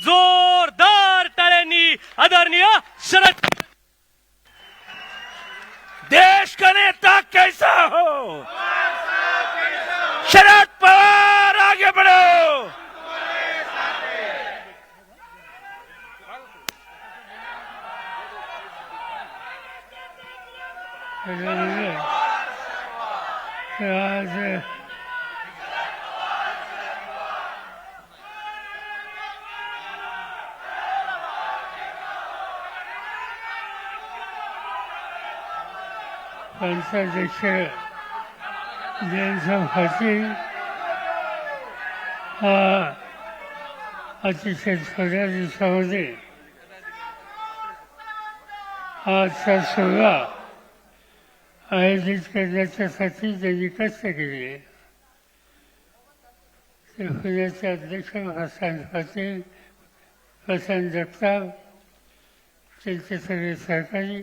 जोरदार टाळ्यांनी आदरणीय शरद देश का नेता कैसा हो? शरद पवार आगे बढ़ो। आज त्यांचा जयंत पाटील हा अतिशय थोड्या दिवसामध्ये आजचा सोहळा आयोजित करण्याच्यासाठी त्यांनी कष्ट केले ते पुण्याचे अध्यक्ष हसन पाटील हसन जगताप त्यांचे सगळे सहकारी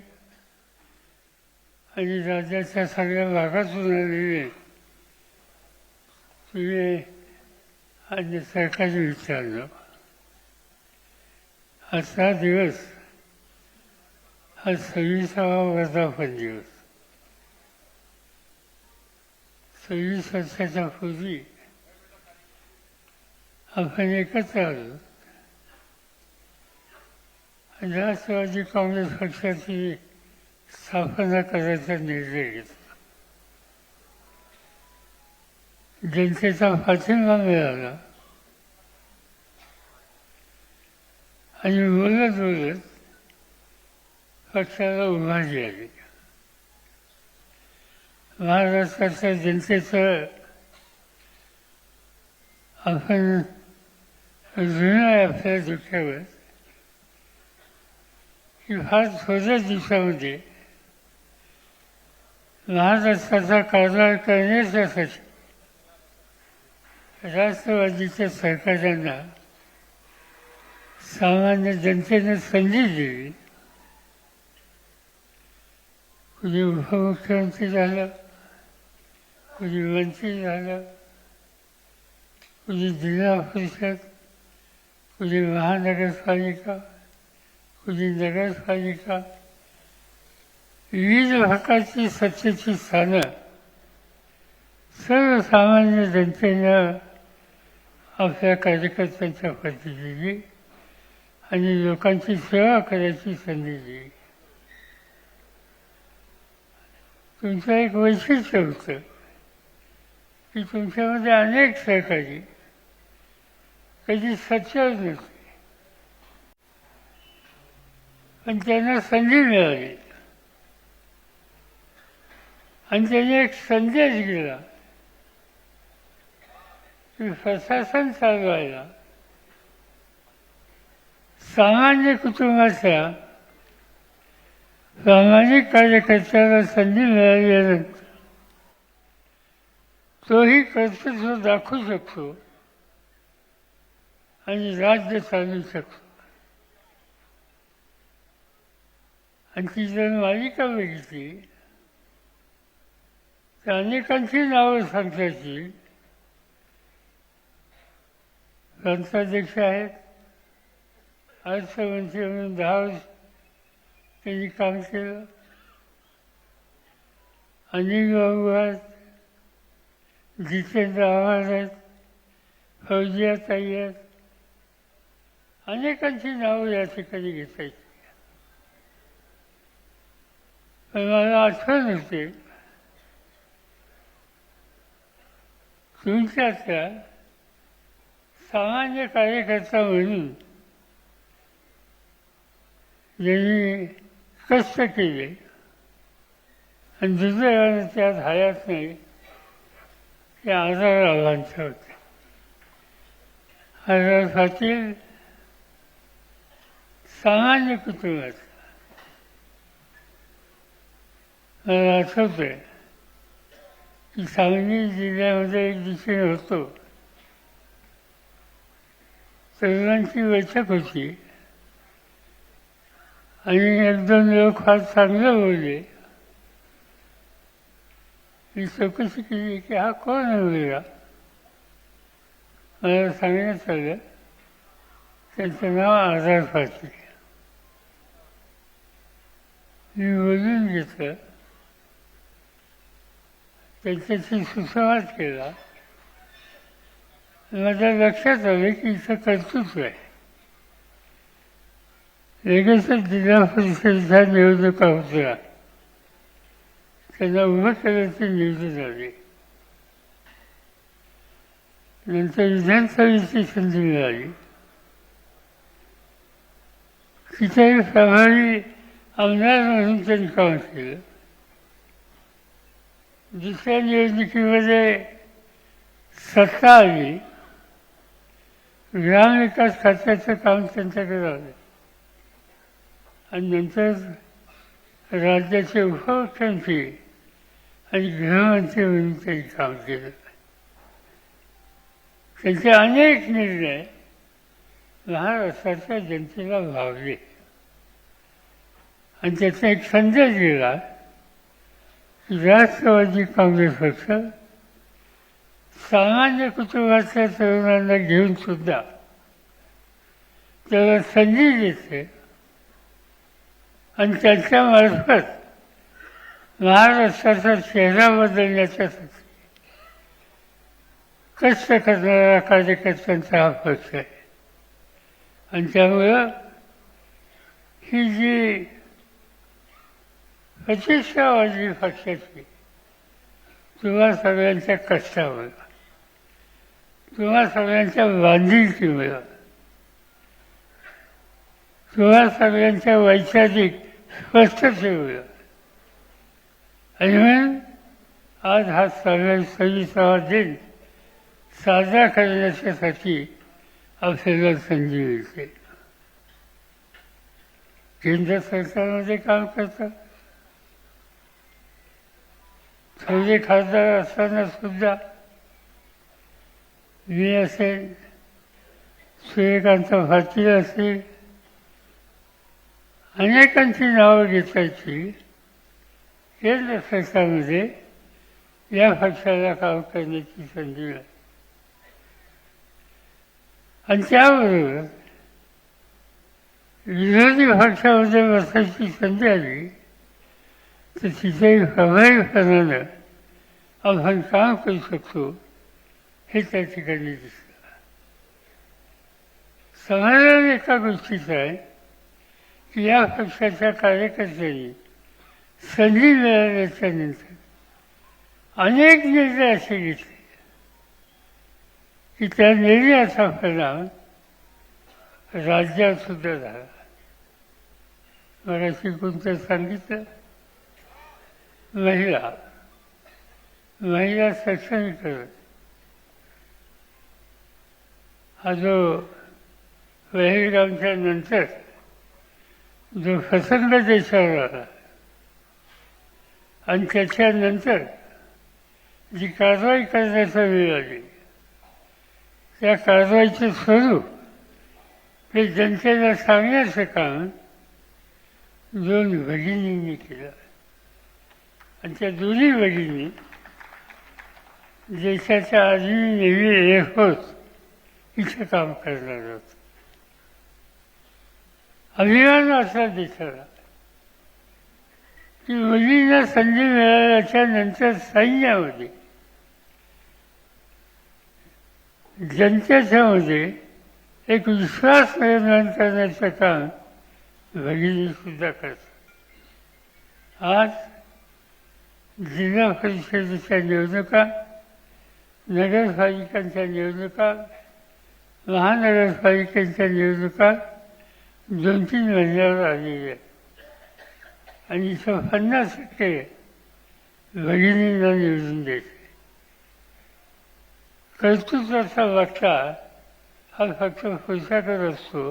आणि राज्याच्या सगळ्या भागातून आलेले तुझे आणि सरकारी विचारलं. आजचा दिवस हा सव्वीसावा वर्धापन दिवस. सव्वीस वर्षाच्या पूर्वी आपण एकत्र आलो. आणि राष्ट्रवादी काँग्रेस पक्षाची स्थापना करायचा निर्णय घेतला. जनतेचा पाठिंबा मिळाला. आणि बोलत बोलत पक्षाला उभारी आली महाराष्ट्राच्या जनतेचं आपण ऋण आहे आपल्या दुःखावर की फार थोड्या दिवसामध्ये महाराष्ट्राचा कारभार करण्याच्यासाठी राष्ट्रवादीच्या सरकारांना सामान्य जनतेने संधी दिली कुणी उपमुख्यमंत्री झालं कुणी मंत्री झालं कुणी जिल्हा परिषद कुणी महानगरपालिका कुणी नगरपालिका विविध भागाची सत्तेची स्थानं. सर्वसामान्य जनतेनं आपल्या कार्यकर्त्यांच्या पती दिली आणि लोकांची सेवा करायची संधी दिली. तुमचं एक वैशिष्ट्य होतं की तुमच्यामध्ये अनेक सहकारी कधी सच्चर नसते पण त्यांना संधी मिळाली. आणि त्याने एक संदेश गेला की प्रशासन चालवायला. सामान्य कुटुंबाच्या सामाजिक कार्यकर्त्याला संधी मिळाल्यानंतर तोही कर्तृत्व दाखवू शकतो आणि राज्य चालू शकतो. आणि ती जर मालिका बघितली तर अनेकांची नावं सांगता येतील आहेत. अर्थमंत्री म्हणून दहा वर्ष त्यांनी काम केलं. अनिल बाबू आहेत. जितेंद्र आव्हाड आहेत. फौजिया ताई आहेत. अनेकांची नावं या ठिकाणी घेता येतील. पण मला आठवण होते तुमच्यातल्या सामान्य कार्यकर्ता म्हणून ज्यांनी कष्ट केले आणि दुर्दैवाने त्यात हयात नाही ते आजार आव्हानचे होते. आजार पाटील सामान्य कुटुंबात मला आठवतंय सांगली जिल्ह्यामध्ये एक होतो तरुणांची बैठक होती. आणि एक दोन लोक फार चांगलं बोलले. मी चौकशी केली की हा कोण मुलगा? मला सांगण्यात आलं त्यांचं नाव आधार पाटील. मी बोलून घेतलं. त्याच्याशी सुसंवाद केला. माझ्या लक्षात आलं की इथं कर्तृत्व आहे. लगेचच जिल्हा परिषदेच्या निवडणुका होत्या. त्यांना उभं करायचे निवडून आली नंतर विधानसभेची संधी मिळाली. तिथे प्रभावी आमदार म्हणून त्यांनी काम केलं. दुसऱ्या निवडणुकीमध्ये सत्ता आली ग्रामविकास खात्याचं काम त्यांच्याकडे आलं आणि नंतर राज्याचे उपमुख्यमंत्री आणि गृहमंत्री म्हणून त्यांनी काम केलं. त्यांचे अनेक निर्णय महाराष्ट्राच्या जनतेला भावले. आणि त्याचा एक संदेश दिला. राष्ट्रवादी काँग्रेस पक्ष सामान्य कुटुंबातल्या तरुणांना घेऊन सुद्धा त्याला संधी देते. आणि त्यांच्यामार्फत महाराष्ट्राचा चेहरा बदलण्याच्यासाठी कष्ट करणारा कार्यकर्त्यांचा हा पक्ष आहे. आणि त्यामुळं ही जी प्रतिष्ठावादी पक्षाची तुम्हा सगळ्यांच्या कष्टामुळं. तुम्हा सगळ्यांच्या बांधिलकीमुळं. तुम्हा सगळ्यांच्या वैचारिक स्पष्टतेमुळं. आणि म्हणून आज हा सगळ्या सविसावा दिन साजरा करण्याच्यासाठी आपल्याला संधी मिळते. केंद्र सरकारमध्ये काम करतात. थोडे खासदार असताना सुद्धा मी असेल सूर्यकांत भारती असेल अनेकांची नावं घेतायची. केंद्र सरकारमध्ये या पक्षाला काम करण्याची संधी मिळाली आणि त्याबरोबर विरोधी पक्षामध्ये बसायची संधी आली. तर तिथे प्रभावीपणानं आपण काम करू शकतो हे त्या ठिकाणी दिसतं समाधान एका गोष्टीचं आहे की या पक्षाच्या कार्यकर्त्यांनी संधी मिळाल्याच्या नंतर अनेक निर्णय असे घेतले की त्या निर्णयाचा परिणाम राज्यात सुद्धा झाला मराठी कोणतं सांगितलं महिला महिला सक्षमीकरण हा जो बहिरगामच्या नंतर जो प्रसंग देशावर आला आणि त्याच्यानंतर जी कारवाई करण्याचा वेळ आली त्या कारवाईचं स्वरूप हे जनतेला सांगण्याचं काम दोन भगिनींनी केलं. आणि त्या दोन्ही भगिनी देशाच्या आधी नेव्ही होत इथं काम करणार होत अभिमान असा देशाला की मुलींना संधी मिळाल्याच्या नंतर सैन्यामध्ये जनतेच्या मध्ये एक विश्वास निर्माण करण्याचं काम भगिनी सुद्धा करतात. आज जिल्हा परिषदेच्या निवडणुका नगरपालिकांच्या निवडणुका महानगरपालिकांच्या निवडणुका दोन तीन महिन्यावर आलेल्या आणि इथं पन्नास टक्के भगिनींना निवडून द्यायचे कर्तृत्वाचा वाटा हा फक्त पुरुषाकडे असतो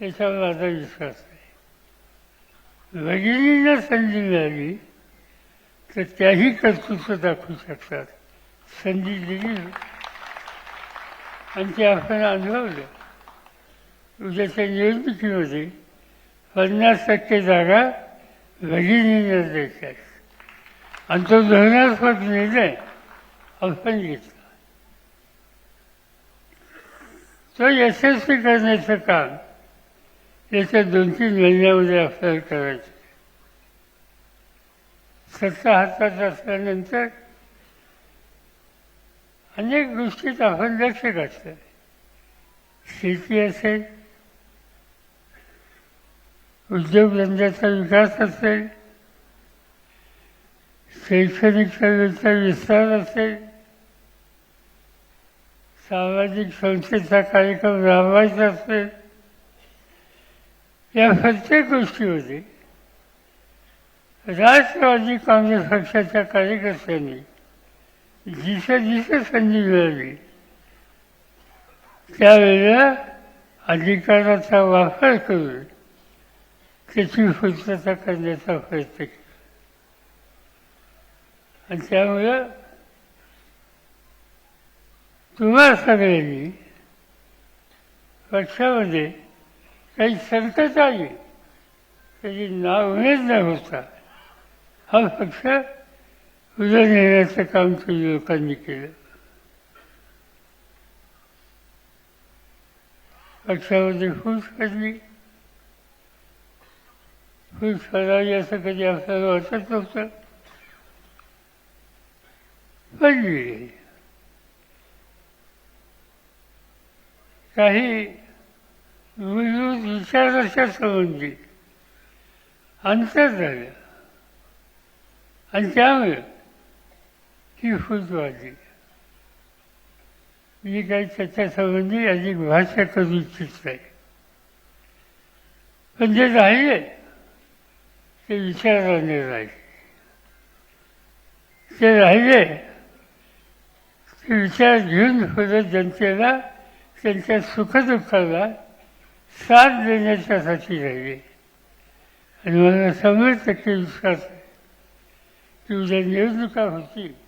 याच्यावर माझा विश्वास आहे. भगिनींना संधी मिळाली तर त्याही कर्तृत्व दाखवू शकतात. संधी दिली आणि ते आपण अनुभवलं. उद्याच्या निवडणुकीमध्ये पन्नास टक्के जागा भगिनींना द्यायच्या आणि तो धोरणात्मक निर्णय आपण घेतला. तो यशस्वी करण्याचं काम याच्या दोन तीन महिन्यामध्ये आपल्याला करायचं. सत्ता हातात असल्यानंतर अनेक गोष्टीत आपण लक्ष घातलं. शेती असेल उद्योगधंद्याचा विकास असेल शैक्षणिक सेवेचा विस्तार असेल सामाजिक संस्थेचा कार्यक्रम राबवायचा असेल या प्रत्येक गोष्टीमध्ये राष्ट्रवादी काँग्रेस पक्षाच्या कार्यकर्त्यांनी जिथे जिथे संधी मिळाली त्यावेळेला अधिकाराचा वापर करून त्याची पूर्तता करण्याचा प्रयत्न केला. आणि त्यामुळं तुम्हा सगळ्यांनी पक्षामध्ये काही संकट आली त्याची नावमेद न होता हा पक्ष उद्या नेण्याचं काम तुम्ही लोकांनी केलं. पक्षामध्ये फूस करली फूस करावी असं कधी आपल्याला वाटत नव्हतं. पडली काही मूलभूत विचाराच्या संबंधी. अंतर झालं. आणि त्यामुळे ती फूट वाटली मी काही त्याच्यासंबंधी अधिक भाष्य करू इच्छित नाही पण जे राहिले ते विचाराने राहिले ते राहिले ते विचार घेऊन पुढे जनतेला त्यांच्या सुखदुःखाला साथ देण्याच्यासाठी राहिले आणि मला शंभर टक्के विश्वास आहे की उद्या निवडणुका होतील.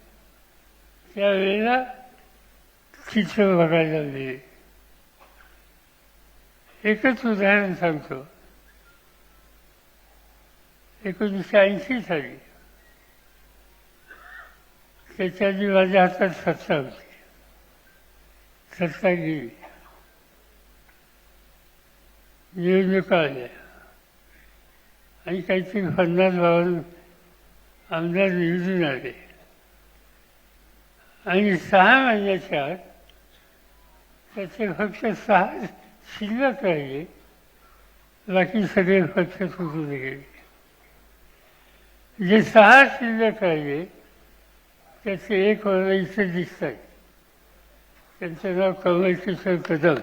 त्यावेळेला चित्र बघायला मिळेल. एकच उदाहरण सांगतो. एकोणीसशे ऐंशी साली. त्याच्याआधी माझ्या हातात सत्ता होती. सत्ता गेली. निवडणुका आल्या. आणि काहीतरी पन्नास बावन्न आमदार निवडून आले. आणि सहा महिन्याच्या आत त्याचे फक्त सहा शिल्लक राहिले. बाकी सगळे पक्ष सुटून गेले. जे सहा शिल्लक राहिले त्याचे एक वर्ग इथे दिसत आहे त्यांचं नाव कमल किशोर कदम.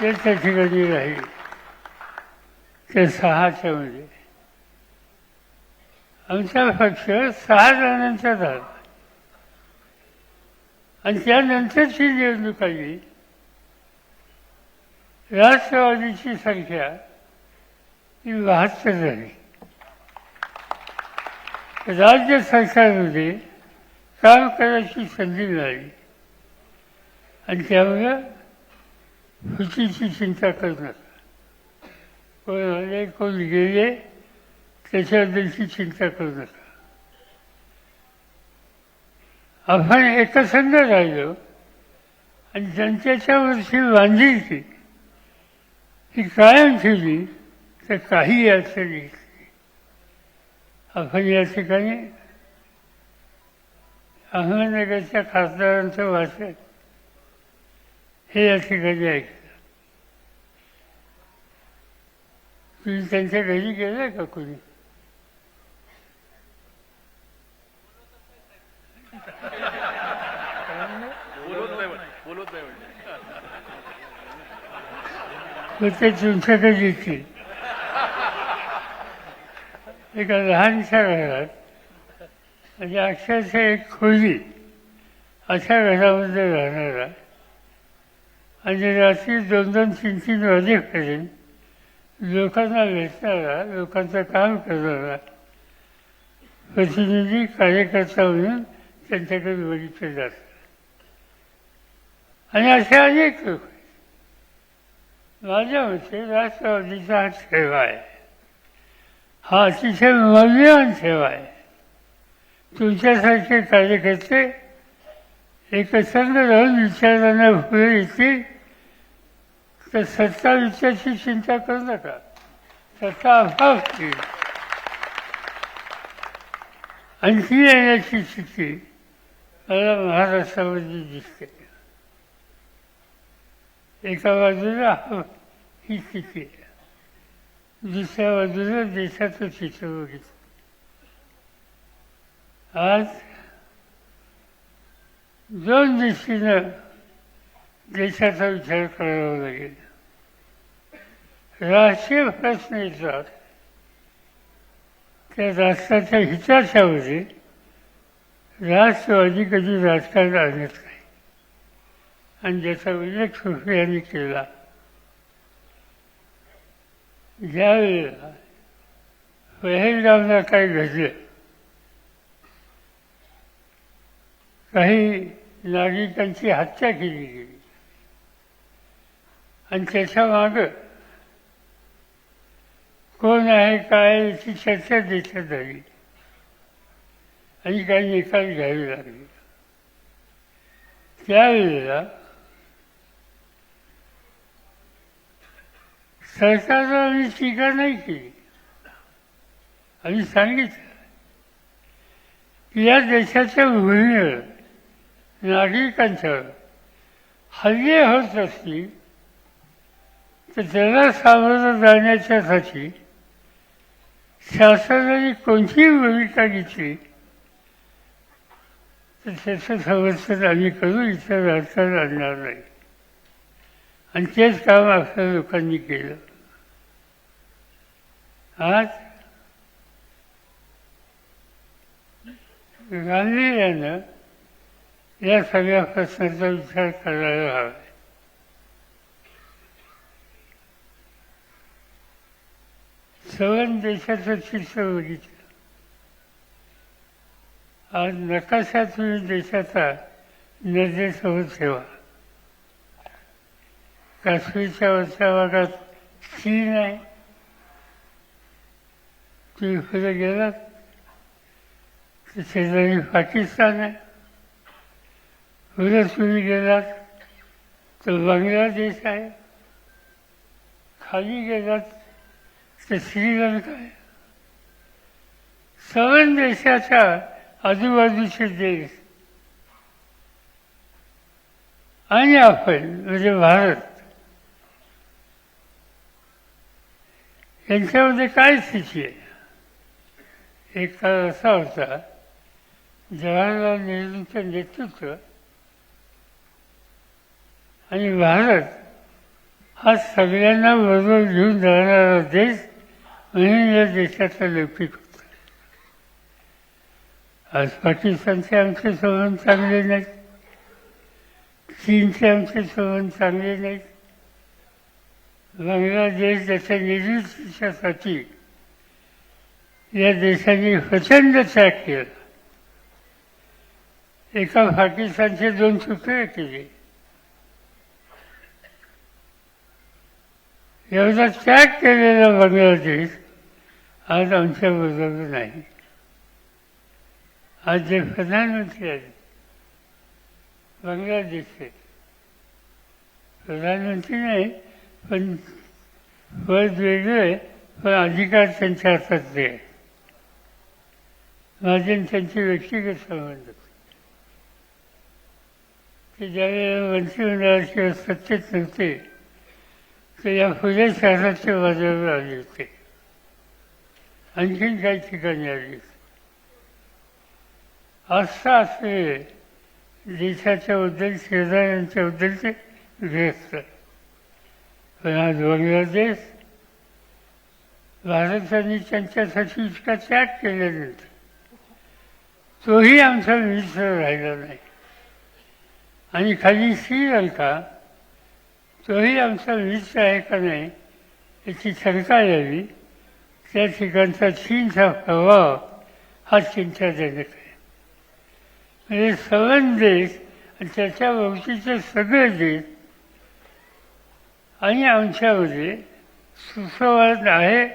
ते त्या ठिकाणी राहील. ते सहाच्यामध्ये आमचा पक्ष सहा जणांचा झाला आणि त्यानंतरची निवडणूक आली. राष्ट्रवादीची संख्या ही बहात्तर झाली. राज्य सरकारमध्ये काम करायची संधी मिळाली. आणि त्यामुळे फुटीची चिंता करू नका कोण आले कोण गेले त्याच्याबद्दलची चिंता करू नका आपण एकसंध राहिलो आणि जनतेच्या वरची बांधिलकी ही कायम ठेवली तर काही अडचण येत आपण या ठिकाणी अहमदनगरच्या खासदारांचं भाषण हे या ठिकाणी ऐकलं. तुम्ही त्यांच्या घरी गेलाय का कोणी? मग ते तुमच्याकडे येतील एका लहानशा घरात म्हणजे अक्षरशः एक खोली अशा घरामध्ये राहणारा. आणि रात्री दोन दोन तीन तीन वाजेपर्यंत लोकांना भेटणारा लोकांचं काम करणारा प्रतिनिधी कार्यकर्ता म्हणून त्यांच्याकडे बघितले जातात. आणि असे अनेक लोक आहेत. माझ्या मते राष्ट्रवादीचा हा ठेवा आहे हा अतिशय मौल्यवान ठेवा आहे. तुमच्यासारखे कार्यकर्ते एकसंग राहून विचारांना पुढे येते तर सत्ता विचारची चिंता करू नका. सत्ता अभाव होईल. आणखी येण्याची स्थिती मला महाराष्ट्रामध्ये दिसते. एका बाजूला हा- ही स्थिती आहे. दुसऱ्या बाजूला देशाचं चित्र बघितलं. आज दोन दृष्टीनं देशाचा विचार करावा लागेल. राष्ट्रीय प्रश्न येतात त्या राष्ट्राच्या हिताच्या राष्ट्रवादी कधी राजकारण आणत नाही. आणि ज्याचा उल्लेख सुफी केला. ज्यावेळेला पहिल्यांदा काही घडलं काही नागरिकांची हत्या केली गेली. आणि त्याच्या मागं कोण आहे काय याची चर्चा देशात झाली आणि काही निकाल घ्यावे लागले. त्यावेळेला सरकारनं आम्ही टीका नाही केली. आम्ही सांगितलं की या देशाच्या भूमीवर नागरिकांच्यावर हल्ले होत असतील तर त्याला सामोरं जाण्याच्यासाठी शासनाने कोणतीही भूमिका घेतली? तर त्याचं समर्थन आम्ही करू इतर अडचण आणणार नाही. आणि तेच काम आपल्या लोकांनी केलं. आज गांधींना या सगळ्या प्रश्नाचा विचार करायला हवा. सवन देशाचं चित्र बघितलं. आज नकाशा तुम्ही देशाचा नजरेसमोर ठेवा. काश्मीरच्या वरच्या भागात चीन आहे. तुम्ही पुढे गेलात तर शेजारी पाकिस्तान आहे पुढे तुम्ही गेलात तर बांगलादेश आहे खाली गेलात तर श्रीलंका आहे सवन देशाच्या आजूबाजूचे देश आणि आपण म्हणजे भारत यांच्यामध्ये काय स्थिती आहे एक काळ असा होता जवाहरलाल नेहरूंचं नेतृत्व आणि भारत हा सगळ्यांना बरोबर घेऊन जाणारा देश म्हणून या देशाचा लौकिक होता. आज पाकिस्तानचे आमचे संबंध चांगले नाहीत चीनचे आमचे संबंध चांगले नाहीत बांगलादेश त्याच्या निर्मितीच्यासाठी या देशाने प्रचंड त्याग केला. एका पाकिस्तानचे दोन तुकडे केले. एवढा त्याग केलेला बांगलादेश आज आमच्या बरोबर नाही. आज जे प्रधानमंत्री आहेत बांगलादेशचे प्रधानमंत्री नाही पण पद वेगळे पण अधिकार त्यांच्या हातात आहे. माझे त्यांचे व्यक्तिगत संबंध. ते ज्यावेळेला मंत्रिमंडळात सत्तेत नव्हते ते या फुले शहराच्या बाजूला आले होते. आणखीन काही ठिकाणी आले होते. असं असलेले देशाच्या बद्दल शेजाऱ्यांच्या ते गृहस्थ पण आज बांगलादेश भारताने त्यांच्यासाठी इतका त्याग केल्यानंतर तोही आमचा मित्र राहिला नाही. आणि खाली श्रीलंका तोही आमचा मित्र आहे का नाही याची शंका यावी त्या ठिकाणचा चीनचा प्रभाव हा चिंताजनक आहे. म्हणजे सवन देश आणि त्याच्या भोवतीचे सगळे देश आणि आमच्यामध्ये सुसंवाद आहे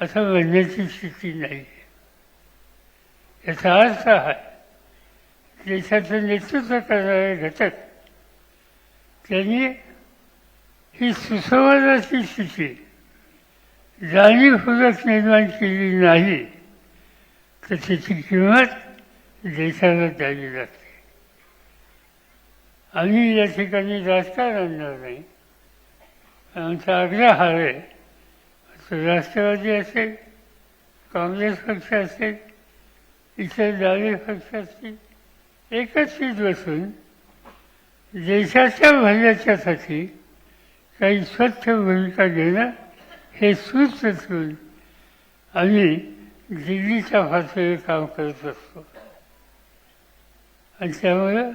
असं म्हणण्याची स्थिती नाही. याचा अर्थ आहे. देशाचं नेतृत्व करणारे घटक. त्यांनी ही सुसंवादाची स्थिती जाणीवपूर्वक निर्माण केली नाही तर त्याची किंमत देशाला द्यावी लागते. आम्ही या ठिकाणी राजकारण आणणार नाही. आमचा आग्रह हा आहे तो राष्ट्रवादी असेल काँग्रेस पक्ष असेल इतर डावे पक्ष एकच एकत्रित बसून देशाच्या भल्याच्यासाठी काही स्वच्छ भूमिका घेणं हे सूत्र ठेवून आम्ही दिल्लीच्या भाषेवर काम करत असतो. आणि त्यामुळं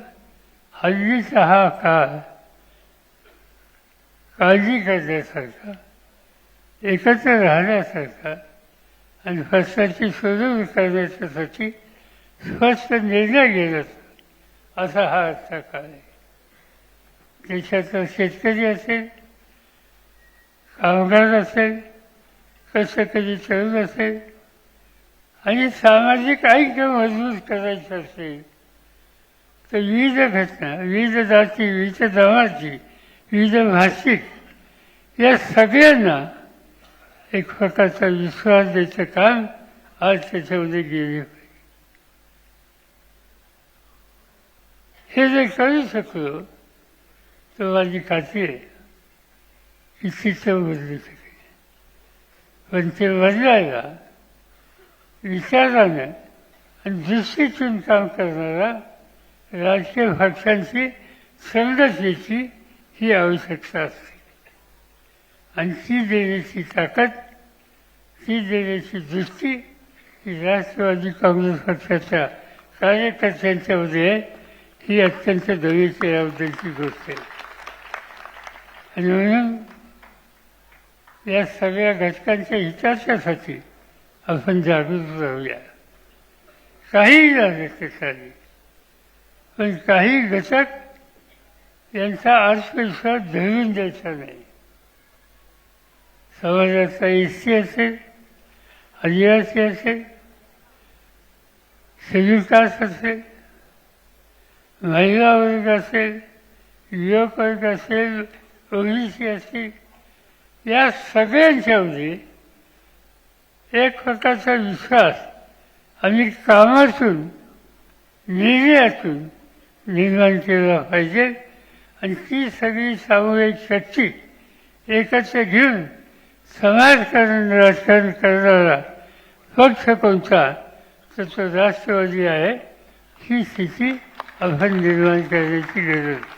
हल्लीचा हा काळ काळजी करण्यासारखा एकत्र राहण्यासारखा आणि फसल्याची शोधून करण्याच्यासाठी स्वस्त निर्णय घेण्याचा असा हा आजचा काळ आहे. देशाचा शेतकरी असेल कामगार असेल कष्टकरी तरुण असेल आणि सामाजिक ऐक्य मजबूत करायचं असेल तर विविध घटना विविध जाती विविध जमाती विविध भाषिक या सगळ्यांना एक प्रकारचा विश्वास द्यायचं काम आज त्याच्यामध्ये गेले पाहिजे हे जर करू शकलो तर माझी खात्री आहे की चित्र बदलू शकेल. पण ते बदलायला विचारानं आणि दृष्टीतून काम करणारा राजकीय पक्षांची संघटनेची ही आवश्यकता असते. आणि ती देण्याची ताकद ती देण्याची दृष्टी ही राष्ट्रवादी काँग्रेस पक्षाच्या कार्यकर्त्यांच्यामध्ये आहे ही अत्यंत दवेच्या याबद्दलची गोष्ट आहे. आणि म्हणून या सगळ्या घटकांच्या हिताच्यासाठी आपण जागृत राहूया. काही झालं ते चालेल पण काही घटक यांचा आत्मविश्वास धरून द्यायचा नाही. समाजाचा एस सी असेल आदिवासी असेल शेड्यूल कास्ट असेल महिला वर्ग असेल युवक वर्ग असेल ओबीसी असेल या सगळ्यांच्यामध्ये एक प्रकारचा विश्वास आम्ही कामातून निर्णयातून निर्माण केला पाहिजे. आणि ती सगळी सामूहिक शक्ती एकत्र घेऊन समाजकारण राजकारण करणारा पक्ष कोणता तर तो राष्ट्रवादी आहे ही स्थिती आव्हान निर्माण करण्याची गरज आहे.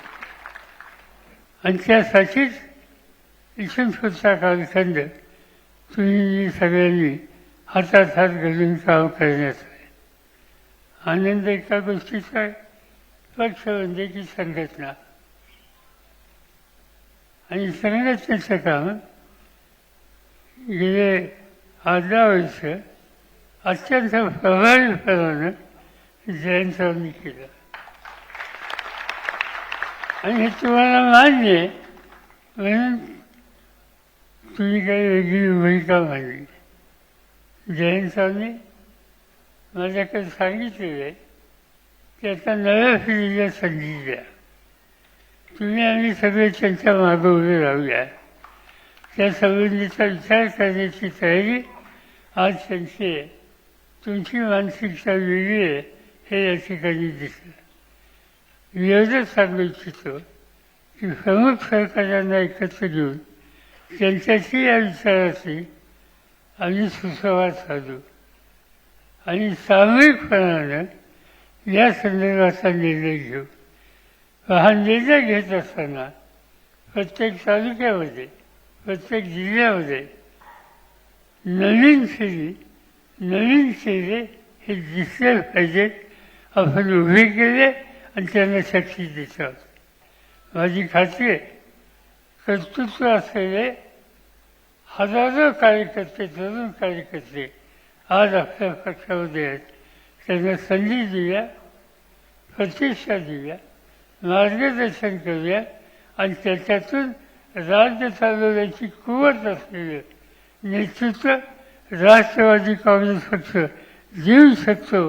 आणि त्यासाठीच इथून कालखंड तुम्ही सगळ्यांनी हातात हात घालून काम करण्यात आहे आनंद एका गोष्टीचा आहे पक्ष म्हणजे की संघटना आणि संघटनेचं काम जे आठ वर्ष अत्यंत प्रभावीपणानं जयंतरावनी केलं. आणि हे तुम्हाला मान्य आहे म्हणून तुम्ही काही वेगळी भूमिका मांडली. जयंतरावनी माझ्याकडे सांगितलेलं आहे की आता नव्या पिढीला संधी द्या. तुम्ही आम्ही सगळे त्यांच्या मागं उभे राहूया. त्या संबंधीचा विचार करण्याची तयारी. आज त्यांची आहे तुमची मानसिकता वेगळी आहे हे या ठिकाणी दिसलं? एवढंच सांगू इच्छितो की प्रमुख सरकारांना एकत्र घेऊन त्यांच्याशी या विचाराशी आम्ही सुसंवाद साधू. आणि सामूहिकपणानं या संदर्भाचा निर्णय घेऊ हा निर्णय घेत असताना प्रत्येक तालुक्यामध्ये प्रत्येक जिल्ह्यामध्ये नवीन शैली नवीन शैली हे दिसले पाहिजेत आपण उभे केले आणि त्यांना शक्ती देतात माझी खात्री आहे कर्तृत्व असलेले हजारो कार्यकर्ते तरुण कार्यकर्ते आज आपल्या पक्षामध्ये आहेत. त्यांना संधी दिल्या प्रतिष्ठा दिल्या मार्गदर्शन करूया आणि त्याच्यातून राज्य चालवण्याची कुवत असलेलं नेतृत्व राष्ट्रवादी काँग्रेस पक्ष देऊ शकतो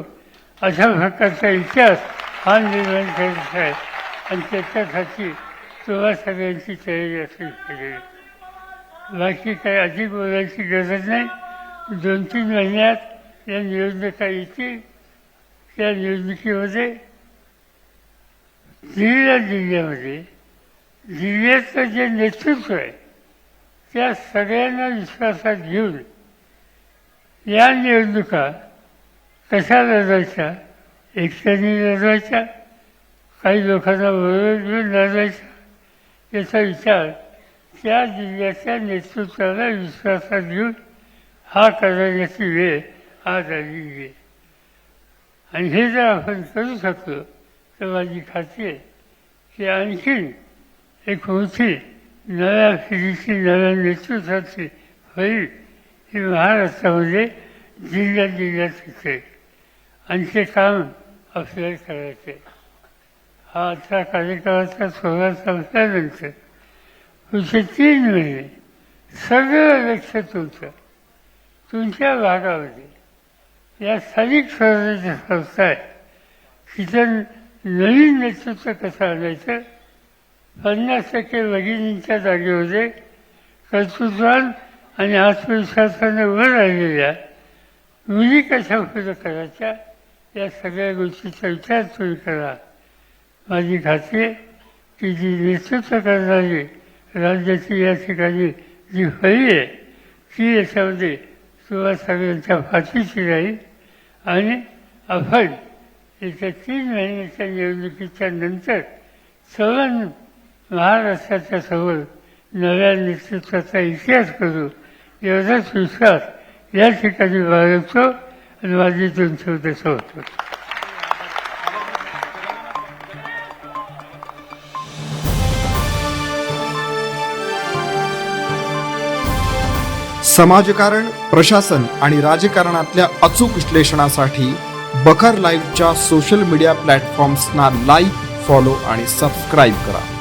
अशा प्रकारचा इतिहास हा निर्माण करायचा आहे. आणि त्याच्यासाठी तुम्हा सगळ्यांची तयारी असली पाहिजे बाकी काही अधिक बोलायची गरज नाही. दोन तीन महिन्यात या निवडणुका येतील. त्या निवडणुकीमध्ये दिलेल्या जिल्ह्यामध्ये जिल्ह्याचं जे नेतृत्व आहे त्या सगळ्यांना विश्वासात घेऊन या निवडणुका कशा लढवायच्या एकट्याने लढवायच्या काही लोकांना बरोबर घेऊन लढवायच्या याचा विचार त्या जिल्ह्याच्या नेतृत्वाला विश्वासात घेऊन हा करण्याची वेळ आज आलेली आहे. आणि हे जर आपण करू शकलो तर माझी खात्री आहे की आणखीन एक मोठी नव्या पिढीची नव्या नेतृत्वाची होईल ही महाराष्ट्रामध्ये जिल्ह्या जिल्ह्यात होते आणि ते काम आपल्याला करायचे. हा अठरा कार्यक्रमाचा सोहळा संपल्यानंतर पुढचे तीन महिने सगळं लक्ष तुमचं तुमच्या भागामध्ये या स्थानिक स्वराज्याच्या संस्था आहेत तिथं नवीन नेतृत्व कसं आणायचं? पन्नास टक्के भगिनींच्या होते कर्तृत्वान आणि आत्मविश्वासाने वर राहिलेल्या मुली कशा पुढं करायच्या या सगळ्या गोष्टीचा विचार तुम्ही करा. माझी खात्री आहे की जी नेतृत्व करणारी राज्याची या ठिकाणी जी फळी आहे ती याच्यामध्ये तुम्हा सगळ्यांच्या पाठीशी राहील आणि आपण येत्या तीन महिन्याच्या निवडणुकीच्या नंतर सवन महाराष्ट्राच्या समोर नव्या नेतृत्वाचा इतिहास करू एवढाच विश्वास या ठिकाणी बाळगतो आणि माझी दोन शब्द होतो. समाजकारण प्रशासन आणि राजकारणातल्या अचूक विश्लेषणासाठी बखर लाईव्हच्या सोशल मीडिया प्लॅटफॉर्म्सना लाईक फॉलो आणि सबस्क्राईब करा.